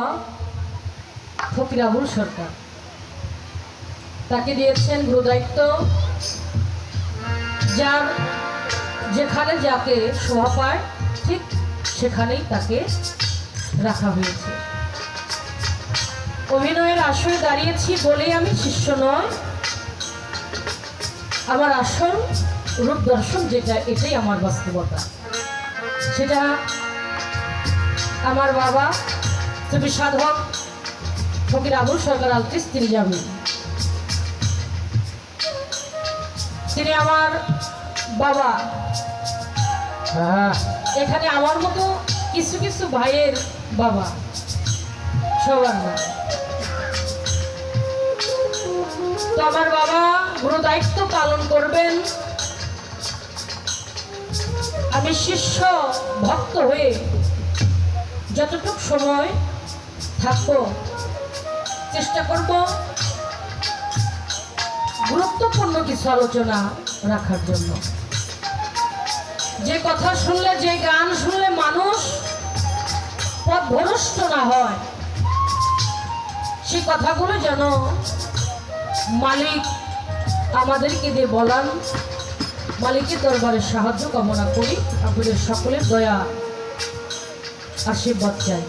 বাবা ফকিরাবুল সরকার। তাকে দিয়েছেন গুরুদায়িত্ব, যার যেখানে যাকে শোভা পায়, ঠিক সেখানেই তাকে রাখা হয়েছে। অভিনয়ের আসরে দাঁড়িয়েছি বলেই আমি শিষ্য নয়। আমার আসল রূপ দর্শন যেটা, এটাই আমার বাস্তবতা। সেটা আমার বাবা তুমি সাধক ফকির আবুল সরকার আলত্রিস তিনি যাবেন। তিনি আমার বাবা। হ্যাঁ। এখানে আমার মতো কিছু কিছু ভাইয়ের বাবা। সবার না তো আমার বাবা গুরু দায়িত্ব পালন করবেন। আমি শিষ্য ভক্ত হয়ে যতটুক সময় থাকব চেষ্টা করব। গুরুত্বপূর্ণ কিছু আলোচনা রাখার জন্য। যে কথা শুনলে, যে গান শুনলে মানুষ পথভ্রষ্ট না হয় সেই কথাগুলো যেন মালিক আমাদেরকে দিয়ে বলান। মালিকের দরবারে সাহায্য কামনা করি। আপনাদের সকলের দয়া, আশীর্বাদ চাই।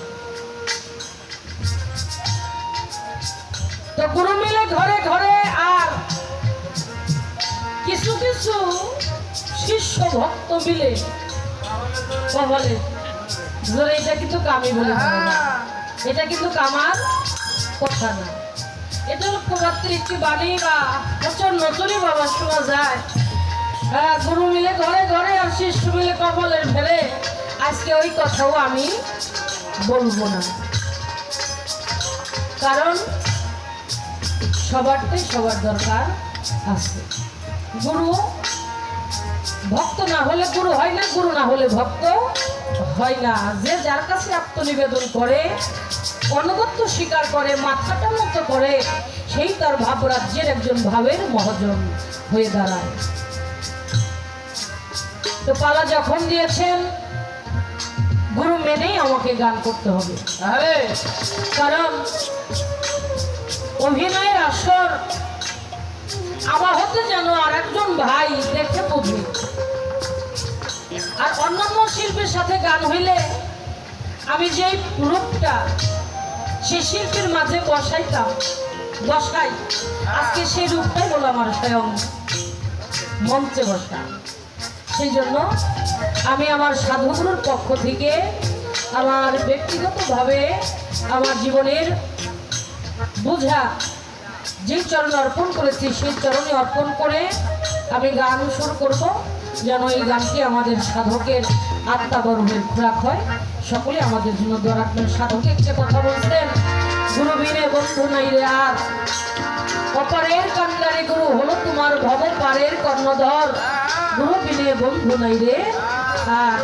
শিষ্য ভক্ত মিলে বলে ধরে এটা কিন্তু কামি বলে এটা কিন্তু কামার কথা না। এটা একটি বাণী বা প্রচুর নতুনই বাবা শোনা যায়। হ্যাঁ গুরু মিলে ঘরে ঘরে আর শিষ্য মিলে কপালের ফেলে। আজকে ওই কথাও আমি বলব না। কারণ সবারটাই সবার দরকার আছে। গুরু ভক্ত না হলে গুরু হয় না গুরু না হলে ভক্ত হয় না। যে যার কাছে আত্মনিবেদন করে অনগত্য স্বীকার করে মাথাটা মতো করে সেই তার ভাব রাজ্যের একজন ভাবের মহাজন হয়ে দাঁড়ায়। তো পালা যখন দিয়েছেন গুরু মেনেই আমাকে গান করতে হবে। কারণ অভিনয়ের আসর আমার হতে যেন আর একজন ভাই দেখে বুঝি। আর অন্যান্য শিল্পের সাথে গান হইলে আমি যেই রূপটা সে শিল্পের মাঝে বসাইতাম বসাই আজকে সেই রূপটাই বলো আমার স্বয়ং মঞ্চে বসা। সেই জন্য আমি আমার সাধুগুরুর পক্ষ থেকে আমার ব্যক্তিগতভাবে আমার জীবনের বোঝা যে চরণে অর্পণ করেছি সেই চরণে অর্পণ করে আমি গান শুরু করব, যেন এই গানটি আমাদের সাধকের আত্মাবরণের খোরাক হয়। সকলে আমাদের জন্য দরাত্মের সাধক একটা কথা বলছেন গুরু বিনে বন্ধু নাই রে আর। অপারের কান্ডারে গুরু হলো তোমার ভব পারের কর্ণধর। গুরু বিনে বন্ধু নাই রে আর।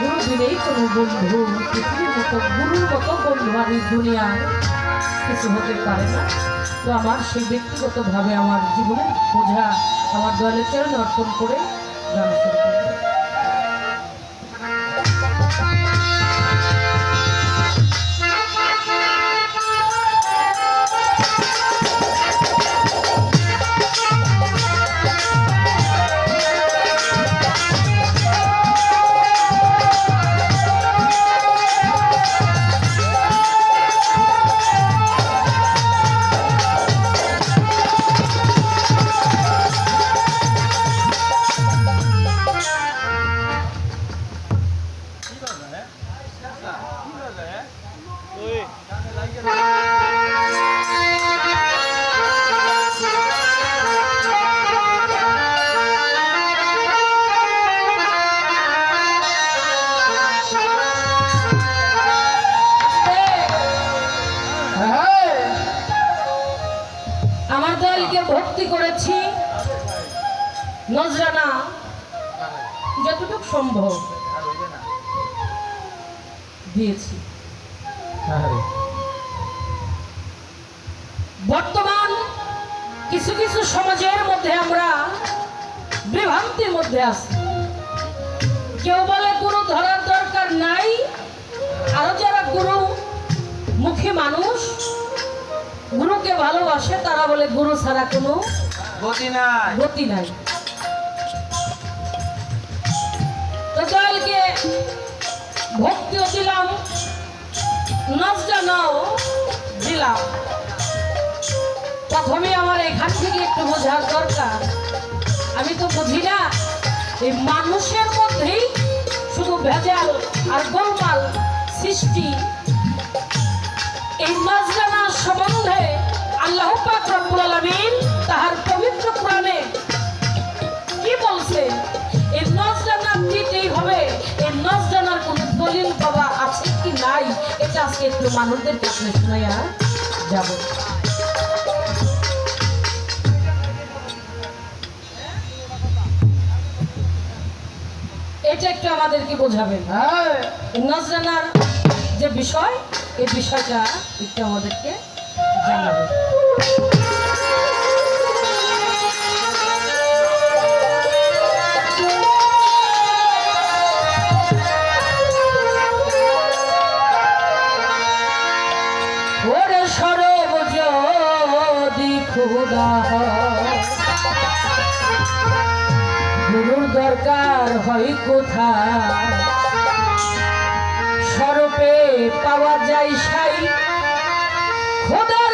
গুরু বিনেই কোনো বন্ধু, পৃথিবীর মতো গুরুর মতো বন্ধু আমি দুনিয়া, কিছু হতে পারে না। তো আমার সেই ব্যক্তিগতভাবে আমার জীবনের বোঝা, আমার দলের চরণ অর্পণ করে গান শুরু আমার দলকে ভর্তি করেছি। নজরানা যতটুকু সম্ভব দিয়েছি। বর্তমান কিছু কিছু সমাজের মধ্যে আমরা বিভ্রান্তির মধ্যে আছি। কেউ বলে গুরু ধরার দরকার নাই আরও যারা গুরু মুখে মানুষ গুরুকে ভালোবাসে তারা বলে গুরু ছাড়া কোনো গতি নাই। গতি নাই। তো দয়ালকে ভক্তিও দিলাম নজরানাও দিলাম। প্রথমে আমার এখান থেকে একটু বোঝার দরকার। আমি তো বুঝি না এই মানুষের মধ্যেই শুধু ভেজাল আর গোলমাল সৃষ্টি। মানুষদের কাছে শোনাইয়া যাব। এটা একটু আমাদেরকে বোঝাবেন। হ্যাঁ। জানার যে বিষয় এই বিষয়টা একটু আমাদেরকে জানাবেন। দরকার হয় কোথায়? স্বরূপে পাওয়া যায় সাই। খোদারে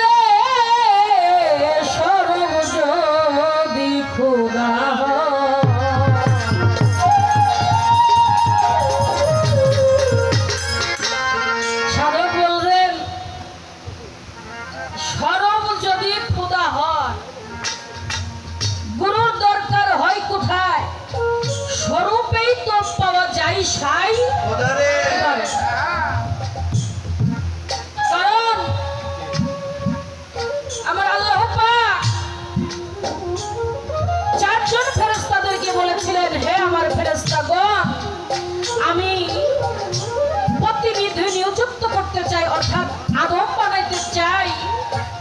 অর্থাৎ আদম বানাইতে চাই,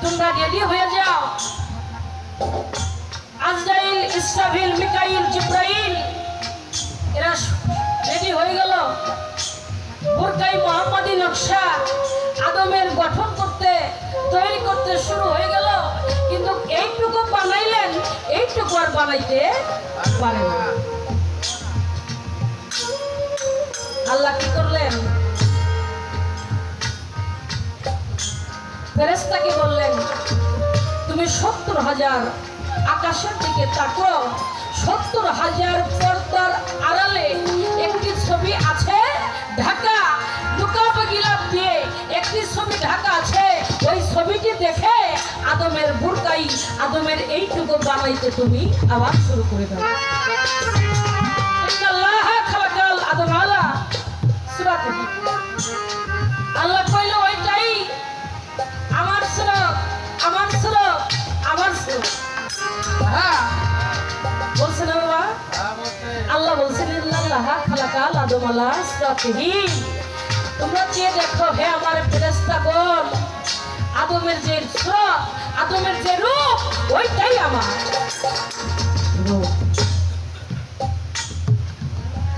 তোমরা রেডি হয়ে যাও। আজরাইল, ইসরাফিল, মিকাইল, জিব্রাইল, এরা রেডি হয়ে গেল। বুরকাই মোহাম্মদী নকশা আদমের গঠন করতে, তৈরি করতে শুরু হয়ে গেল। কিন্তু এইটুকু বানাইলেন, এইটুকু আর বানাইতে পারে না। আল্লাহ কি করলেন? ফেরেস্তাকে বললেন, তুমি সত্তর হাজার আকাশের দিকে তাকো। সত্তর হাজার পর্দার আড়ালে একটি ছবি আছে, ঢাকা দিয়ে। একটি ছবি ঢাকা আছে, ওই ছবিটি দেখে আদমের বুরকাই আদমের এইটুকু বানাইতে তুমি আবার শুরু করে দাও।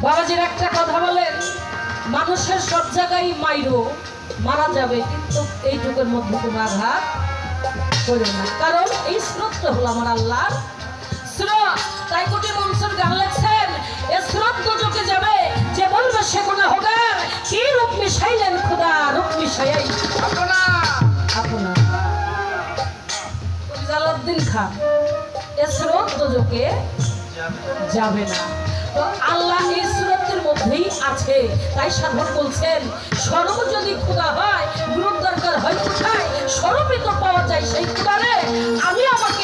বাবাজির একটা কথা বলেন, মানুষের সব জায়গায় মাইরো, মারা যাবে, কিন্তু এইটুকুর মধ্যে কোনো আঘাত করো না। কারণ এই স্রোতটা হলো আমার আল্লাহ স্রোত। তাই কোটি মনসুর গান লেখছেন সে কোনা হোগার কি রূপ মিশাইলেন খুদা? রূপ মিশাই আপনা। আপনার জালাউদ্দিন খান এ স্রোত দুজকে যাবে না। তো আল্লাহ এই সুরতের মধ্যেই আছে। তাই সাধক বলছেন স্বরূপ যদি খোদা হয় গুরুর দরকার হয় কোথায়? স্বরূপই তো পাওয়া যায় সেই আমি আমাকে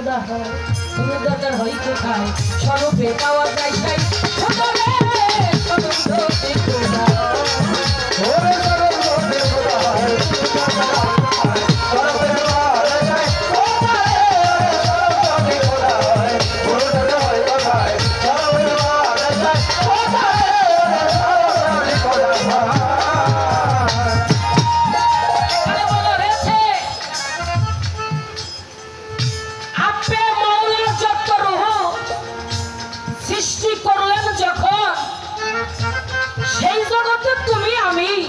কোথায় তুমি দরকার হয় কোথায়? স্বরূপে পাওয়া যায় তাই। খোদারে স্বরূপে খোদা সেই জগতে তুমি, আমি।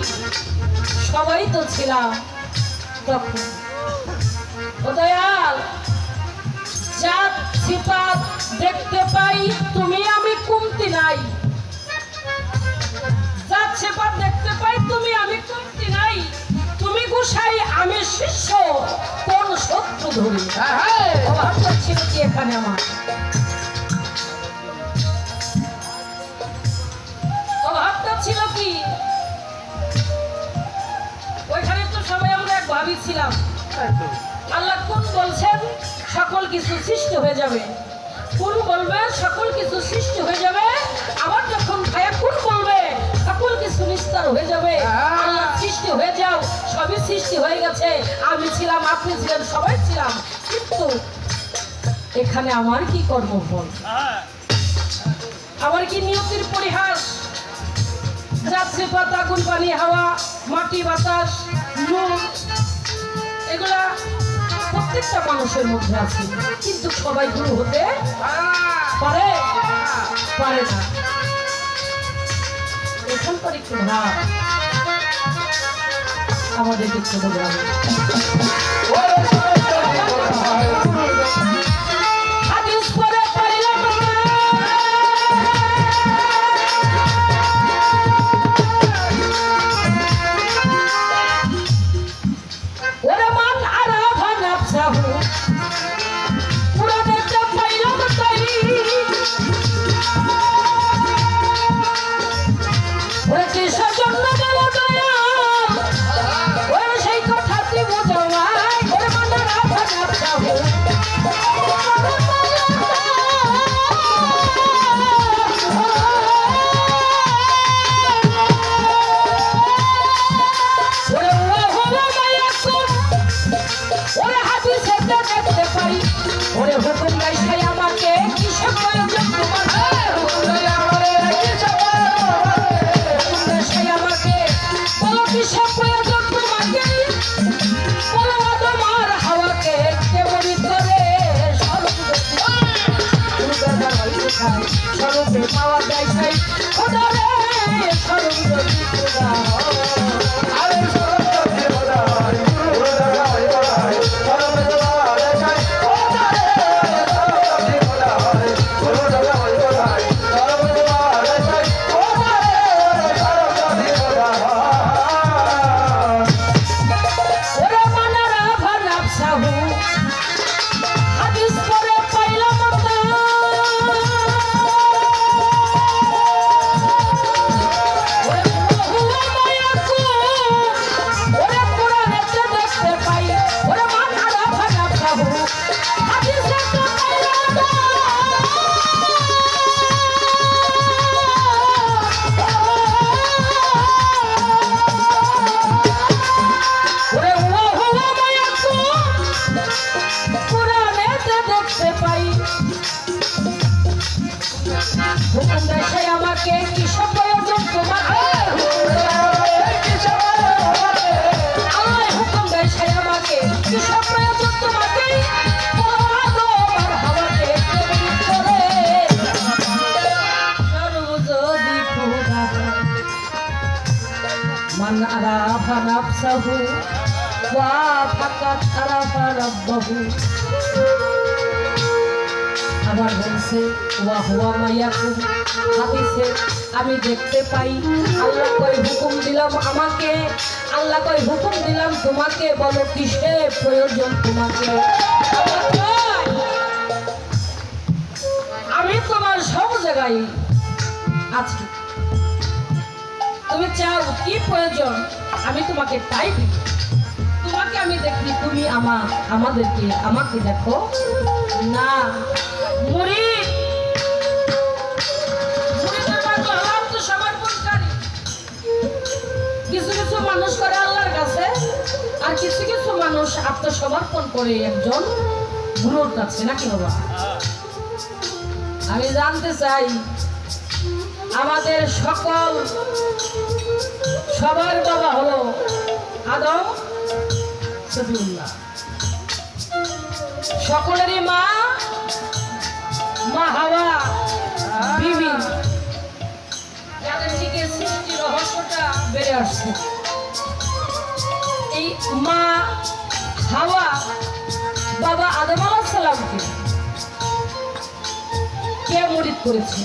সবাই তো ছিলাম। তখন। ও দয়াল জাত সিপাত দেখতে পাই, তুমি, আমি কমতি নাই। জাত সেপাত দেখতে পাই, তুমি, আমি কমতি নাই। তুমি গোসাই, আমি শিষ্য। কোন শত্রু ধরি হ্যাঁ অভাবটা ছিল কি এখানে আমার? ছিল কি? ওইখানে তো সবাই আমরা এক ভাবি আল্লাহ কোন বলছেন সকল কিছু সৃষ্টি হয়ে যাবে। কোন বলবে সকল কিছু সৃষ্টি হয়ে যাবে। আবার যখন ভাইয়া কোন বলবে সকল কিছু নিস্তার হয়ে যাবে। আল্লাহ সৃষ্টি হয়ে যাও সবই সৃষ্টি হয়ে গেছে। আমি ছিলাম আপনি ছিলেন সবাই ছিলাম। কিন্তু এখানে আমার কি কর্মফল? আমার কি নিয়তির পরিহাস? যাচ্ছে পাতা আগুন পানি, হাওয়া, মাটি, বাতাস নুন এগুলা প্রত্যেকটা মানুষের মধ্যে আছে। কিন্তু সবাই গুরু হতে পারে? পারে না। আমাদের একটু বোঝাবে। বলছে ওয়া হুয়া আমি দেখতে পাই, আল্লাহ কই হুকুম দিলাম আমাকে। আল্লাহ কই হুকুম দিলাম তোমাকে, বলো কিসে প্রয়োজন তোমাকে? আমি তোমার সব জায়গায় আছি। তুমি চাও কি প্রয়োজন? আমি তোমাকে তাই দিই আমি দেখি, তুমি আমা, আমাদেরকে, আমাকে দেখো। না আত্মসমর্পণকারী। কিছু কিছু মানুষ করে আল্লাহর কাছে, আর কিছু কিছু মানুষ আত্মসমর্পণ একজন নাকি বাবা? আমি জানতে চাই, আমাদের সকল সবার বাবা হলো আদম। সকলেরই মা মা হাওয়া, বিবি। যাদের থেকে সৃষ্টি রহস্যটা বেড়ে আসছে। এই মা হাওয়া বাবা আদম সালামকে কে মরিদ করেছে?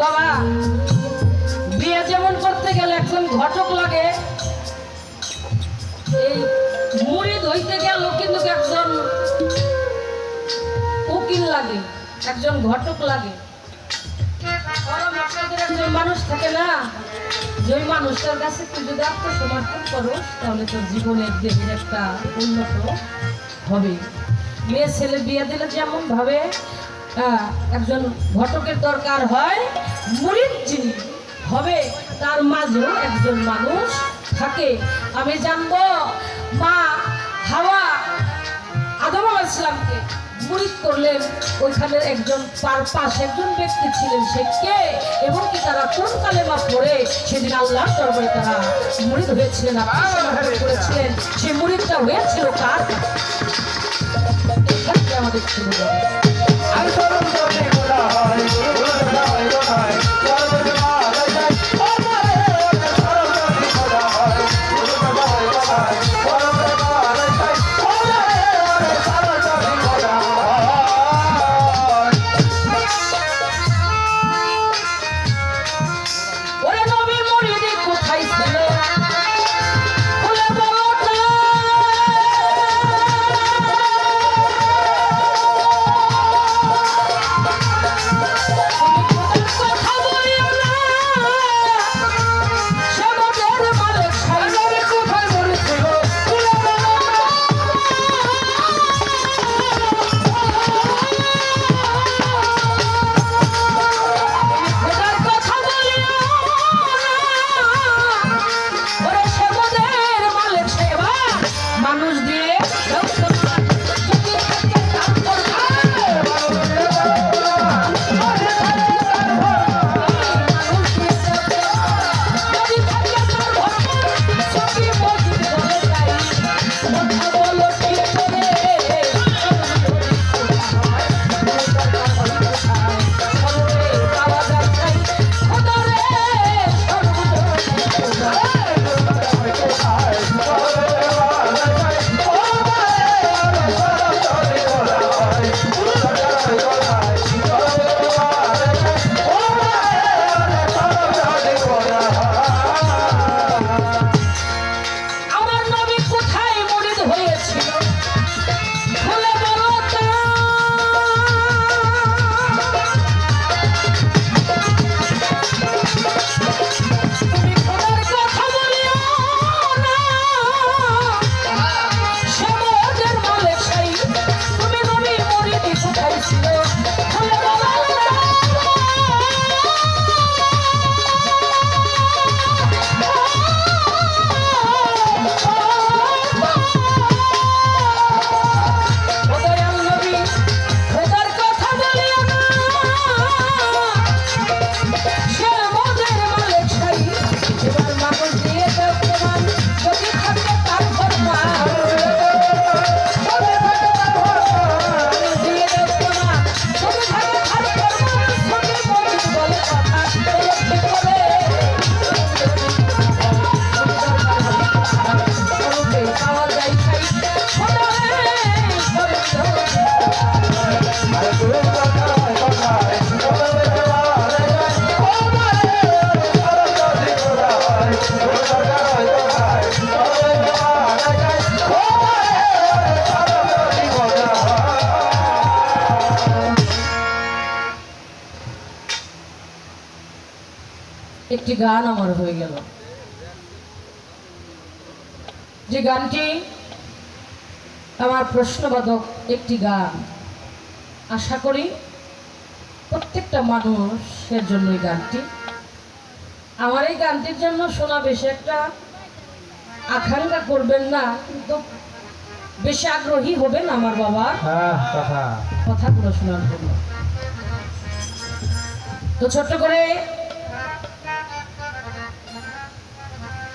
বাবা, বিয়ে যেমন করতে গেলে একজন ঘটক লাগে, এই মুরিদ হইতে গেল কিন্তু একজন উকিল লাগে, একজন ঘটক লাগে। একজন মানুষ থাকে না, যে মানুষটার কাছে তুই যদি আত্মসমর্পণ করো তাহলে তোর জীবনের দেহের একটা উন্নত হবে। মেয়ে ছেলে বিয়ে দিলে যেমন ভাবে একজন ঘটকের দরকার হয়, মুরিদ যিনি হবে, তার মাঝেও একজন মানুষ থাকে। আমি জানব, মা হাওয়া আদম ইসলামকে মুরিদ করলেন। ওইখানে একজন তার একজন ব্যক্তি ছিলেন, সে কে? এবং কি তারা কোন কালে বা পড়ে, সেদিন আল্লাহ দরবারে তারা মুরিদ হয়েছিলেন করেছিলেন। সেই মুরিদটা হয়েছিল কার? আমাদের শুরু একটি গান আমার হয়ে গেল। যে গানটি আমার প্রশ্নবাদক একটি গান। আশা করি প্রত্যেকটা মানুষের জন্য এই গানটি। আমার এই গানটির জন্য শোনা বেশি একটা আকাঙ্ক্ষা করবেন না কিন্তু বেশি আগ্রহী হবেন আমার বাবার হ্যাঁ কথাগুলো শোনার জন্য। তো ছোট্ট করে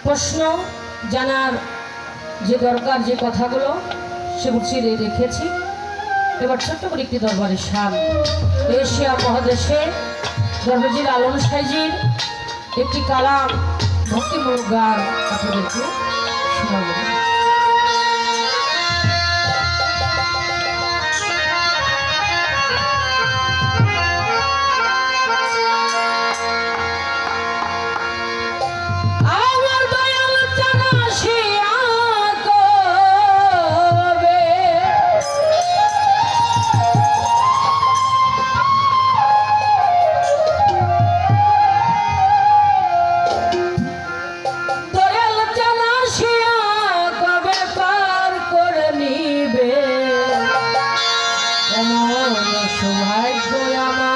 প্রশ্ন জানার যে দরকার, যে কথাগুলো, সে ছিঁড়ে রেখেছি। এবার ছোট্ট করে একটি দরবারের সাল এশিয়া মহাদেশে দরবাজির আলম সাইজির একটি কালাম, ভক্তিমূলক গান আপনাদেরকে শোনাবো। সৌভাগ্য আমার